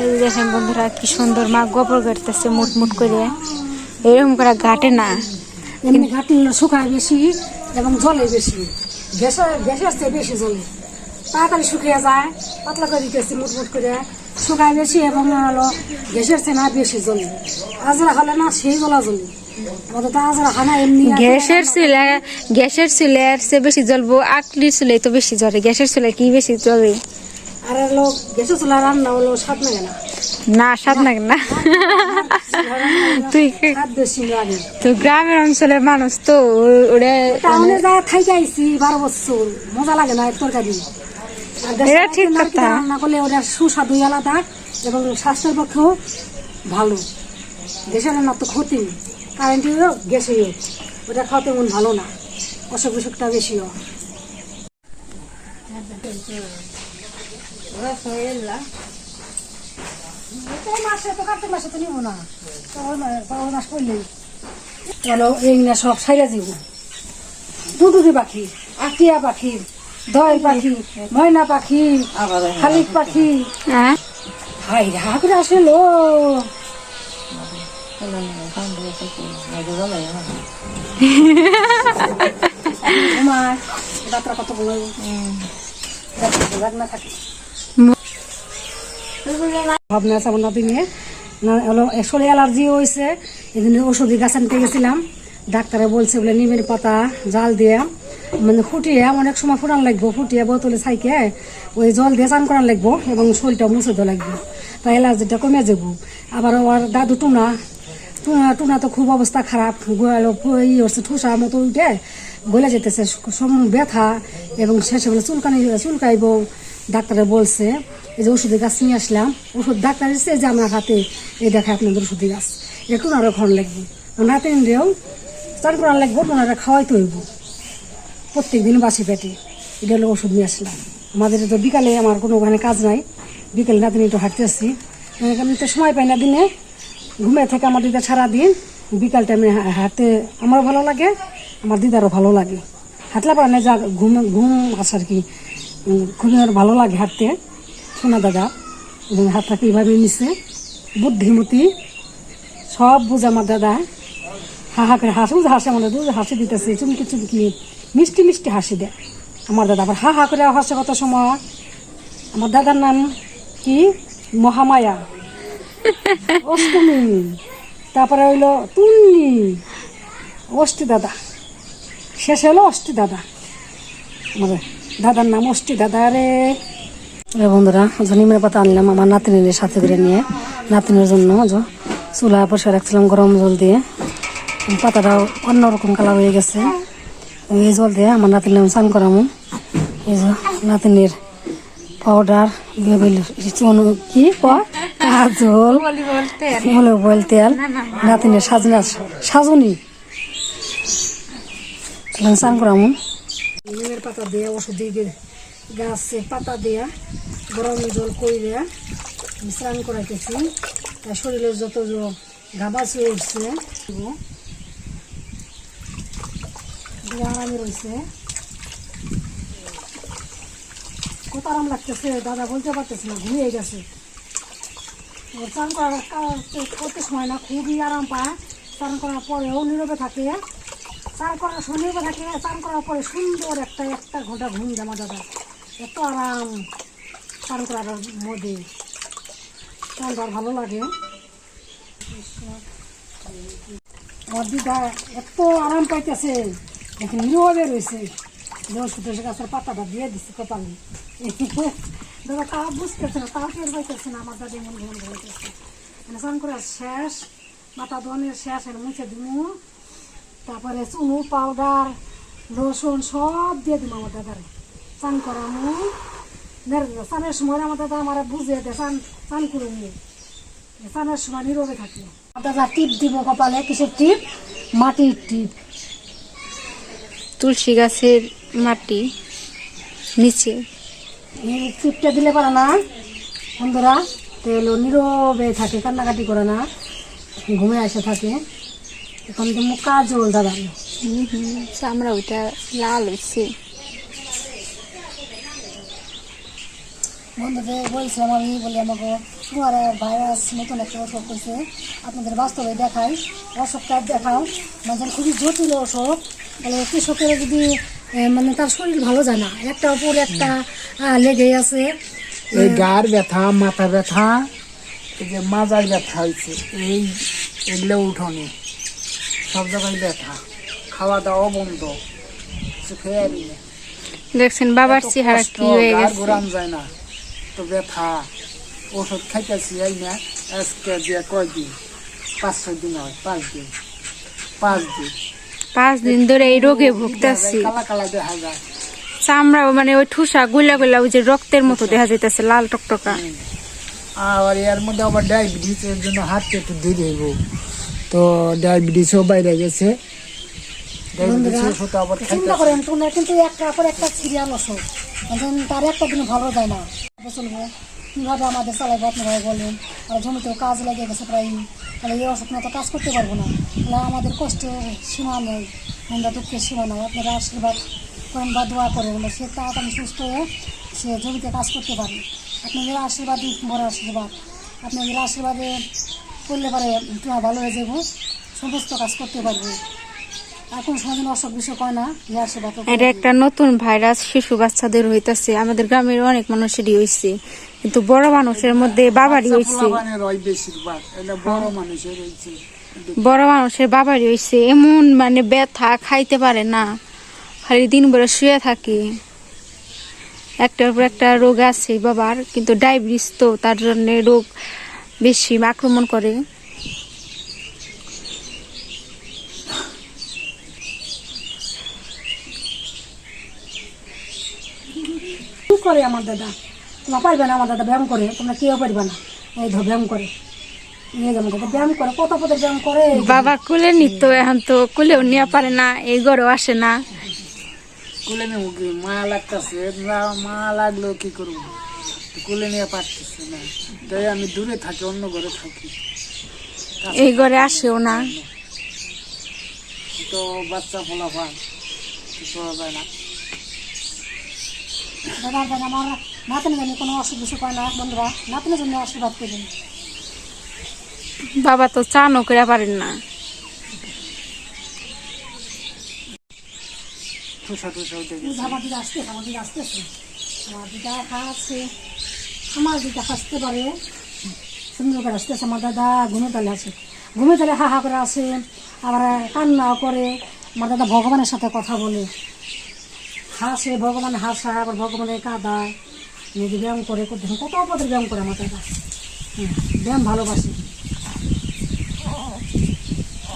এই দেখেন বন্ধুরা, কি সুন্দর মা গোবর কাটতেছে মুট মুট করে। এরকম করে ঘাটে না। এমনি ঘাটলে শুকায় বেশি এবং জলে বেশি। গ্যাসে গ্যাসের চেয়ে বেশি জলে। তাড়াতাড়ি শুকিয়ে যায়, পাতলা করে দিতেছি মুটমুট করে। শুকায় বেশি এবং হলো গ্যাসের চেয়ে না বেশি জলে। আজরা হলে না সেই জলা। জলে গ্যাসের চুলে গ্যাসের চুলের চেয়ে বেশি জ্বলবো আকলির চুলে তো বেশি জ্বলে। গ্যাসের চুলে কি বেশি জ্বলে? আর হলো গ্যাসের চুলা রান্না হলো স্বাদ লাগে না। না স্বাদ লাগে না। তুই তুই গ্রামের অঞ্চলের মানুষ তো ওরে টাউনে যা খাইতে আইছি বারো বছর। মজা লাগে না তরকারি। এটা ঠিক কথা। রান্না করলে ওটা সুস্বাদু আলাদা এবং স্বাস্থ্যের পক্ষেও ভালো। গ্যাসের রান্না তো ক্ষতি কারেন্টেরও গ্যাসেই ওটা খাওয়া তেমন ভালো না। অসুখ বিসুখটা বেশিও এই মাসে তো কার্তিক মাসে তো নিব না। তো ওই মাস করলেই। চলো এই না সব সাইরা দিব। দুদুরি পাখি আটিয়া পাখি দয়েল পাখি ময়না পাখি খালিক পাখি। হ্যাঁ। হাই করে আসলো তোমার যাত্রা কত বড় না থাকে। ভাবনা আছে আমার নাতি নিয়ে আসলে অ্যালার্জি হয়েছে এই জন্য ওষুধি গাছ আনতে গেছিলাম। ডাক্তারে বলছে, বলে, নিমের পাতা, জাল দিয়ে মানে ফুটিয়ে, অনেক সময় ফুটান লাগবো, ফুটিয়ে বোতলে ছাইকে, ওই জল দিয়ে চান করান লাগবো, এবং শরীরটা মুছে দেওয়া লাগবে। তাই অ্যালার্জিটা কমে যাব। আবার ওর দাদু টুনা টুনা টুনা তো খুব অবস্থা খারাপ। ই হচ্ছে, ঠোসা মতো উঠে গলে যেতেছে ব্যথা, এবং শেষে বলে, চুলকানি, চুলকাইব। ডাক্তারে বলছে, এই যে ওষুধের গাছ নিয়ে আসলাম, ওষুধ ডাক্তার এসেছে যে আমার হাতে, এই দেখে আপনাদের ওষুধের গাছ। একটু আরও ঘন লাগবে? নাতে নিলেও চান করার লাগবো, ওনারা খাওয়াইতে হইব। প্রত্যেক দিন বাসি পেটে। এটা হলো ওষুধ নিয়ে আসলাম। আমাদের তো বিকালে আমার কোনো ওখানে কাজ নাই। বিকেলে নাতিনি একটু হাঁটতে আসছি আমি তো সময় পাই না দিনে। ঘুমে থেকে আমার দিদা সারাদিন বিকাল টাইমে হাঁটতে আমারও ভালো লাগে, আমার দিদারও ভালো লাগে। হাঁটলে পারে না, যা ঘুম ঘুম আসার কি। খুবই আর ভালো লাগে হাঁটতে, সোনা দাদা। এবং হাতটাকে এইভাবে নিছে? বুদ্ধিমতী। সব বুঝে আমার দাদা। হা হা করে হাসি হাসি আমাদের দুধ হাসি দিতেছে, চুমকি চুমকি, মিষ্টি মিষ্টি হাসি দেয়। আমার দাদা আবার হা হা করে হাসে কত সময়। আমার দাদার নাম কি? মহামায়া। অষ্টমী। তারপরে হইল তুন্নি। অষ্টি দাদা। শেষ হলো অষ্টি দাদা। আমাদের দাদার নাম অষ্টি দাদা রে। এ বন্ধুরা যে নিমের পাতা আনলাম আমার নাতিনের সাথে করে নিয়ে। নাতিনের জন্য চুলা বসে রাখছিলাম গরম জল দিয়ে। পাতাটাও অন্যরকম কালার হয়ে গেছে। এই জল দিয়ে আমার নাতিনের স্নান করামো। এই যে নাতিনের পাউডার চুন কি কাজল হলো বল তেল। নাতিনের সাজনা সাজনি। স্নান করামু। নিমের পাতা দিয়ে ওষুধ দিয়ে গাছে পাতা দিয়া গরম জল কইরে আমি স্নান করাইতেছি তার শরীরের যত ঘাবাস হয়ে উঠছে আরামে রয়েছে কত আরাম লাগতেছে দাদা বলতে পারতেছে না ঘুমিয়ে গেছে স্নান করার করতে সময় না খুবই আরাম পায় স্নান করার পরেও নীরবে থাকে করার সময় নীরবে থাকে চান করার পরে সুন্দর একটা একটা ঘণ্টা ঘুম জামা দাদা এত আরাম চান করার মধ্যে। আর ভালো লাগে। দিদা এত আরাম পাইতেছে। নীরবে রয়েছে। বৃহস্পতি গাছের পাতাটা দিয়ে দিচ্ছে কপালে দাদা তা বুঝতেছে না, তাও টের পাইতেছে না, আমার দাদি মন ঘুম ঘুমাইতেছে মানে স্নান করার শেষ, মাথা ধোয়ানোর শেষ মুছে দিমু। তারপরে চুনু পাউডার রসুন সব দিয়ে দিম আমার দাদারে। স্নান করামু চানের সময় আমার দাদা আমার বুঝিয়ে দেয় স্নান স্নান করুমু স্নানের সময় নীরবে থাকি। দাদা টিপ দিব কপালে কিসের টিপ? মাটির টিপ। তুলসী গাছের মাটি নিচে। এই টিপটা দিলে পারে না। বন্ধুরা তেল নীরবে থাকে কান্নাকাটি করে না। ঘুমে আসে থাকে। এখন তো মুখ কাজল দাদা। হুম হুম চামড়া ওইটা লাল হয়েছে বন্ধুদের বলছিলাম আমি বলি আমাকে ফুয়ারা ভাইরাস নতুন একটা অসুখ হয়েছে আপনাদের বাস্তবে দেখাই অসুখটা দেখাও। মানে খুবই জটিল অসুখ। তাহলে কৃষকের যদি মানে তার শরীর ভালো যায় না একটা উপর একটা লেগে আছে। এই গার ব্যথা মাথা ব্যথা এই যে মাজার ব্যথা হয়েছে এই এগুলো উঠোনি সব জায়গায় ব্যথা। খাওয়া দাওয়া বন্ধ। কিছু খেয়ে আনি দেখছেন বাবার চেহারা কি হয়ে গেছে? ঘোরান যায় না। তো ব্যথা। ওষুধ খাইতেছি এই না আজকে দিয়ে কয়দিন? পাঁচ ছয় দিন হয় পাঁচ দিন। পাঁচ দিন। পাঁচ দিন ধরে এই রোগে ভুগতেছি। কালা কালা দেখা যায়। চামড়াও মানে ওই ঠুসা গুলা গুলা ওই যে রক্তের মতো দেখা যাইতেছে লাল টকটকা। আর এর মধ্যে আবার ডায়াবেটিস এর জন্য হাতটা একটু ধীরে হইব। তো ডায়াবেটিসও বাইরে গেছে। চিন্তা করেন তোমরা কিন্তু একটা পর একটা সিরিয়াল অসুখ তার একটা দিন ভালো যায় না। চলবো। কীভাবে আমাদের চালাইবো আপনারা বলেন। আর জমিতেও কাজ লেগে গেছে প্রায়। তাহলে এই অসুখ না তো কাজ করতে পারব না। তাহলে আমাদের কষ্টের সীমা নেই। আমরা দুঃখের সীমা নাই। আপনারা আশীর্বাদ করেন বা দোয়া করেন। সে তাড়াতাড়ি সুস্থ হয়ে সে জমিতে কাজ করতে পারে। আপনাদের আশীর্বাদই বড় আশীর্বাদ। আপনাদের আশীর্বাদে করলে পারে তোমার ভালো হয়ে যাব সমস্ত কাজ করতে পারব। এখন সমাজে অসুখ বিসুখ হয় না এটা একটা নতুন ভাইরাস শিশু বাচ্চাদের হইতাছে। আমাদের গ্রামের অনেক মানুষেরই হইছে কিন্তু বড় মানুষের মধ্যে বাবারই হইছে। হয় বড় হয়েছে বড় মানুষের বাবারই হইছে। এমন মানে ব্যথা খাইতে পারে না খালি দিন ভরে শুয়ে থাকে। একটার পর একটা রোগ আছে বাবার কিন্তু ডায়াবেটিস তো তার জন্য রোগ বেশি আক্রমণ করে। করে আমার দাদা? তোমরা পারবে না আমার দাদা ব্যায়াম করে তোমরা কেউ পারবে না। এই ধর ব্যায়াম করে। নিয়ে যাব দাদা ব্যায়াম করে কত ব্যায়াম করে। বাবা কুলে নিত এখন তো কুলেও নিয়ে পারে না এই ঘরেও আসে না। কুলে নেব কি? মা লাগতেছে মা লাগল কি করব? কুলে নিয়ে পারতেছে না। তাই আমি দূরে থাকি অন্য ঘরে থাকি। এই ঘরে আসেও না। তো বাচ্চা ফলাফল কিছু করা যায় না। দাদা দাদা আমার নাতনি জানি কোনো অসুখ বিসুখ হয় না বন্ধুরা? নাতনির জন্য আশীর্বাদ করবেন বাবা তো চানও করে পারেন না। ঠুসা যে আমার দিকে আসতেছে। আমার দিকে আসতেছে আমার দিকে হাসতে পারে। সুন্দর করে আসতেছে আমার দাদা ঘুমে তালে আছে। ঘুমে তালে হা হা করে আসে আবার কান্না করে। আমার দাদা ভগবানের সাথে কথা বলে। হাসে ভগবান হাসা আবার ভগবানের কাদায় নিজে ব্যায়াম করে করতে কত পদের ব্যায়াম করে আমার দাদা। হুম, ব্যায়াম ভালোবাসে।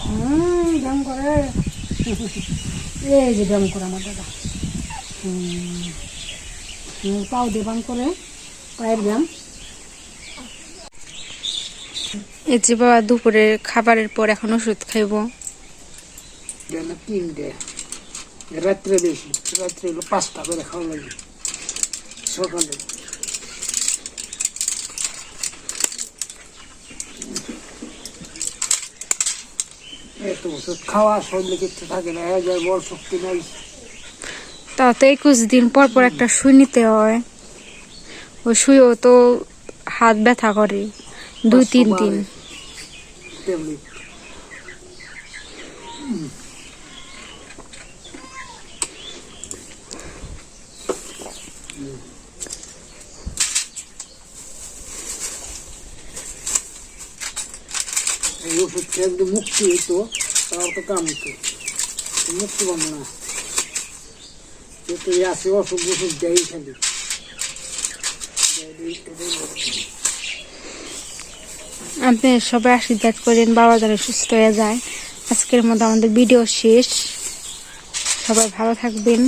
হুম ব্যায়াম করে। এই যে ব্যায়াম করে আমার দাদা। পাও দিয়ে ব্যায়াম করে। পায়ের ব্যায়াম? এই যে বাবা দুপুরে খাবারের পর এখন ওষুধ খাইব। যেন তিনটে রাত্রে বেশি রাত্রে হলো পাঁচটা করে খাওয়া লাগে। সকালে। এত ওষুধ খাওয়া শরীরে কিছু থাকে না এক যায় বড় শক্তি নাই। তাও তো একুশ দিন পর পর একটা শুই নিতে হয়। শুয়েও তো হাত ব্যথা করে। দুই তিন দিন এই খেয়ে মুক্তি হইতো তাও তো কাম হতো তো মুক্তি পাবো না। এই আসে অসুখ ওষুধ দেয় খালি। আপনি সবাই আশীর্বাদ করেন, বাবা যেন সুস্থ হয়ে যায়। আজকের মতো আমাদের ভিডিও শেষ। সবাই ভালো থাকবেন।